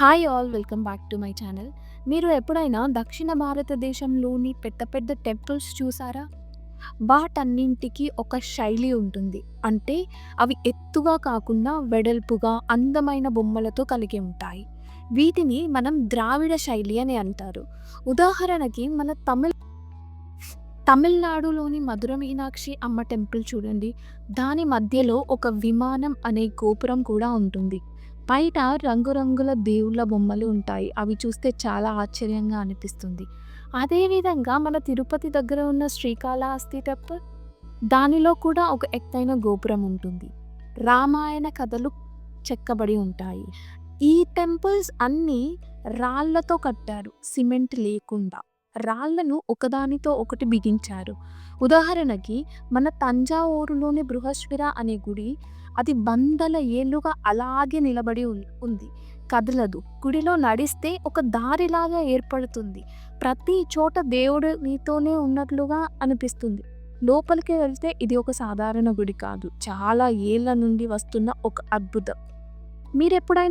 Hi all welcome back to my channel మీరు ఎప్పుడైనా దక్షిణ భారతదేశంలోని పెద్ద పెద్ద టెంపుల్స్ చూసారా? వాటన్నింటికి ఒక శైలి ఉంటుంది. అంటే అవి ఎత్తుగా కాకుండా వెడల్పుగా అందమైన బొమ్మలతో కలిగి ఉంటాయి. వీటిని మనం ద్రావిడ శైలి అని అంటారు. ఉదాహరణకి మన తమిళ తమిళనాడులోని మధుర మీనాక్షి అమ్మ టెంపుల్ చూడండి. దాని మధ్యలో ఒక విమానం అనే గోపురం కూడా ఉంటుంది. బయట రంగురంగుల దేవుళ్ళ బొమ్మలు ఉంటాయి. అవి చూస్తే చాలా ఆశ్చర్యంగా అనిపిస్తుంది. అదేవిధంగా మన తిరుపతి దగ్గర ఉన్న శ్రీకాళహస్తి టెంపుల్ దానిలో కూడా ఒక ఎత్తైన గోపురం ఉంటుంది. రామాయణ కథలు చెక్కబడి ఉంటాయి. ఈ టెంపుల్స్ అన్నీ రాళ్ళతో కట్టారు. సిమెంట్ లేకుండా. రాళ్ళను ఒకదానితో ఒకటి బిగించారు. ఉదాహరణకి మన తంజావూరులోని బృహస్విర అనే గుడి అది వందల ఏళ్ళుగా అలాగే నిలబడి ఉంది. కదలదు. గుడిలో నడిస్తే ఒక దారిలాగా ఏర్పడుతుంది. ప్రతి చోట దేవుడు నీతోనే ఉన్నట్లుగా అనిపిస్తుంది. లోపలికి వెళ్తే ఇది ఒక సాధారణ గుడి కాదు. చాలా ఏళ్ళ నుండి వస్తున్న ఒక అద్భుతం. మీరు ఎప్పుడైనా